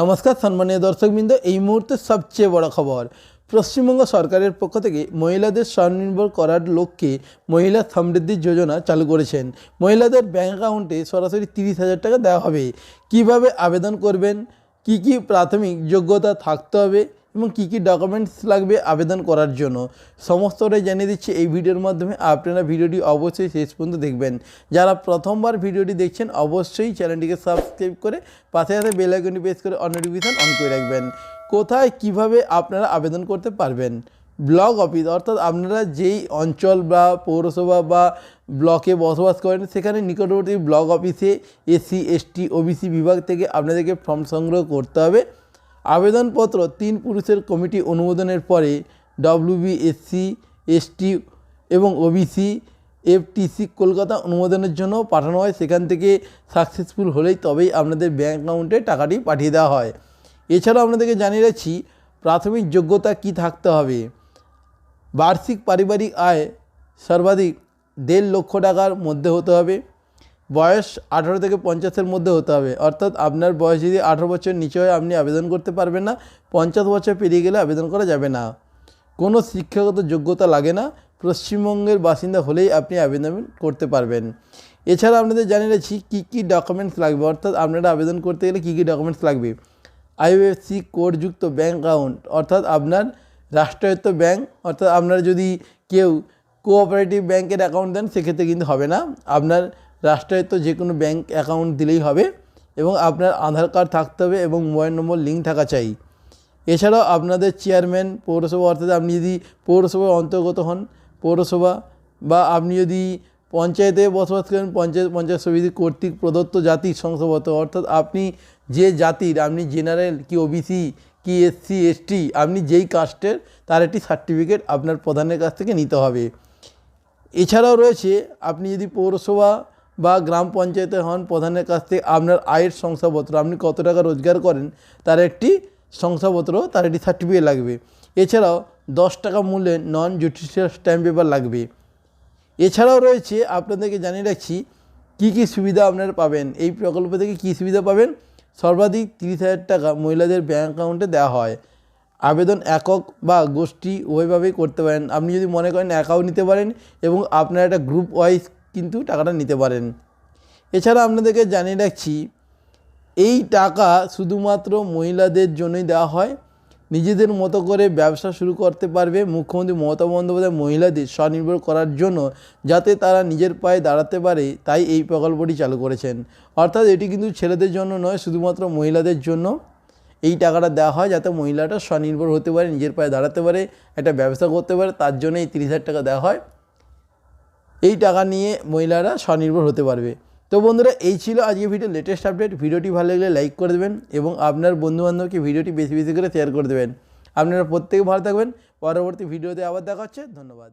নমস্কার সম্মানীয় দর্শকবৃন্দ, এই মুহূর্তে সবচেয়ে বড় খবর। পশ্চিমবঙ্গ সরকারের পক্ষ থেকে মহিলাদের স্বনির্ভর করার লক্ষ্যে মহিলা সমৃদ্ধি যোজনা চালু করেছেন। মহিলাদের ব্যাঙ্ক অ্যাকাউন্টে সরাসরি তিরিশ হাজার টাকা দেওয়া হবে। কীভাবে আবেদন করবেন? কি কি প্রাথমিক যোগ্যতা থাকতে হবে? এবং কী কী ডকুমেন্টস লাগবে আবেদন করার জন্য, সমস্তটাই জানিয়ে দিচ্ছি এই ভিডিওর মাধ্যমে। আপনারা ভিডিওটি অবশ্যই শেষ পর্যন্ত দেখবেন। যারা প্রথমবার ভিডিওটি দেখছেন, অবশ্যই চ্যানেলটিকে সাবস্ক্রাইব করে পাশে সাথে বেল আইকনটি প্রেস করে অন নোটিফিকেশন অন করে রাখবেন। কোথায়, কীভাবে আপনারা আবেদন করতে পারবেন? ব্লক অফিস অর্থাৎ আপনারা যেই অঞ্চল বা পৌরসভা বা ব্লকে বসবাস করেন, সেখানে নিকটবর্তী ব্লক অফিসে এসসি, এসটি, ওবিসি বিভাগ থেকে আপনাদেরকে ফর্ম সংগ্রহ করতে হবে। আবেদনপত্র তিন পুরুষের কমিটি অনুমোদনের পরে ডব্লিউবিএসসি এসটি এবং ওবিসি এফটিসি কলকাতা অনুমোদনের জন্য পাঠানো হয়। সেখান থেকে সাকসেসফুল হলেই তবেই আপনাদের ব্যাঙ্ক অ্যাকাউন্টে টাকাটি পাঠিয়ে দেওয়া হয়। এছাড়াও আপনাদেরকে জানিয়ে রাখছি, প্রাথমিক যোগ্যতা কি থাকতে হবে? বার্ষিক পারিবারিক আয় সর্বাধিক দেড় লক্ষ টাকার মধ্যে হতে হবে। বয়স আঠারো থেকে পঞ্চাশের মধ্যে হতে হবে। অর্থাৎ আপনার বয়স যদি আঠারো বছর নিচে হয়, আপনি আবেদন করতে পারবেন না। পঞ্চাশ বছর পেরিয়ে গেলে আবেদন করা যাবে না। কোনো শিক্ষাগত যোগ্যতা লাগে না। পশ্চিমবঙ্গের বাসিন্দা হলেই আপনি আবেদন করতে পারবেন। এছাড়া আপনাদের জানিয়ে রাখছি, কী কী ডকুমেন্টস লাগবে? অর্থাৎ আপনারা আবেদন করতে গেলে কী কী ডকুমেন্টস লাগবে? আইএফসি কোডযুক্ত ব্যাঙ্ক অ্যাকাউন্ট অর্থাৎ আপনার রাষ্ট্রায়ত্ত ব্যাঙ্ক অর্থাৎ আপনার যদি কেউ কোঅপারেটিভ ব্যাংকের অ্যাকাউন্ট দেন, সেক্ষেত্রে কিন্তু হবে না। আপনার রাষ্ট্রায়ত্ত যে কোনো ব্যাঙ্ক অ্যাকাউন্ট দিলেই হবে এবং আপনার আধার কার্ড থাকতে হবে এবং মোবাইল নম্বর লিঙ্ক থাকা চাই। এছাড়াও আপনাদের চেয়ারম্যান, পৌরসভা, অর্থাৎ আপনি যদি পৌরসভার অন্তর্গত হন, পৌরসভা বা আপনি যদি পঞ্চায়েতে বসবাস করেন, পঞ্চায়েত পঞ্চায়েত সমিতি কর্তৃক প্রদত্ত জাতির শংসাপত্র অর্থাৎ আপনি যে জাতির, আপনি জেনারেল কি ওবিসি কি এসসি এসটি আপনি যেই কাস্টের, তার একটি সার্টিফিকেট আপনার প্রধানের কাছ থেকে নিতে হবে। এছাড়াও রয়েছে, আপনি যদি পৌরসভা বা গ্রাম পঞ্চায়েতে হন প্রধানের কাছ থেকে আপনার আয়ের শংসাপত্র, আপনি কত টাকা রোজগার করেন, তার একটি শংসাপত্র, তার একটি সার্টিফিকেট লাগবে। এছাড়াও দশ টাকা মূল্যের নন জুডিশিয়াল স্ট্যাম্প পেপার লাগবে। এছাড়াও রয়েছে, আপনাদেরকে জানিয়ে রাখছি, কী কী সুবিধা আপনারা পাবেন? এই প্রকল্প থেকে কী সুবিধা পাবেন? সর্বাধিক তিরিশ হাজার টাকা মহিলাদের ব্যাঙ্ক অ্যাকাউন্টে দেওয়া হয়। আবেদন একক বা গোষ্ঠী ওইভাবেই করতে পারেন। আপনি যদি মনে করেন একাও নিতে পারেন এবং আপনার একটা গ্রুপ ওয়াইজ কিন্তু টাকাটা নিতে পারেন। এছাড়া আপনাদেরকে জানিয়ে রাখছি, এই টাকা শুধুমাত্র মহিলাদের জন্যই দেওয়া হয়। নিজেদের মতো করে ব্যবসা শুরু করতে পারবে মুখ্যমন্ত্রী মমতা বন্দ্যোপাধ্যায় মহিলাদের স্বনির্ভর করার জন্য, যাতে তারা নিজের পায়ে দাঁড়াতে পারে, তাই এই প্রকল্পটি চালু করেছেন। অর্থাৎ এটি কিন্তু ছেলেদের জন্য নয়, শুধুমাত্র মহিলাদের জন্য এই টাকাটা দেওয়া হয়, যাতে মহিলাটা স্বনির্ভর হতে পারে, নিজের পায়ে দাঁড়াতে পারে, একটা ব্যবসা করতে পারে, তার জন্য এই তিরিশ হাজার টাকা দেওয়া হয়। এই টাকা নিয়ে মহিলারা স্বনির্ভর হতে পারবে। তো বন্ধুরা, এই ছিল আজকে ভিডিও। লেটেস্ট আপডেট ভিডিওটি ভালো লাগলে লাইক করে দেবেন এবং আপনার বন্ধুবান্ধবকে ভিডিওটি বেশি বেশি করে শেয়ার করে দেবেন। আপনারা প্রত্যেকে ভালো থাকবেন। পরবর্তী ভিডিওতে আবার দেখা হচ্ছে। ধন্যবাদ।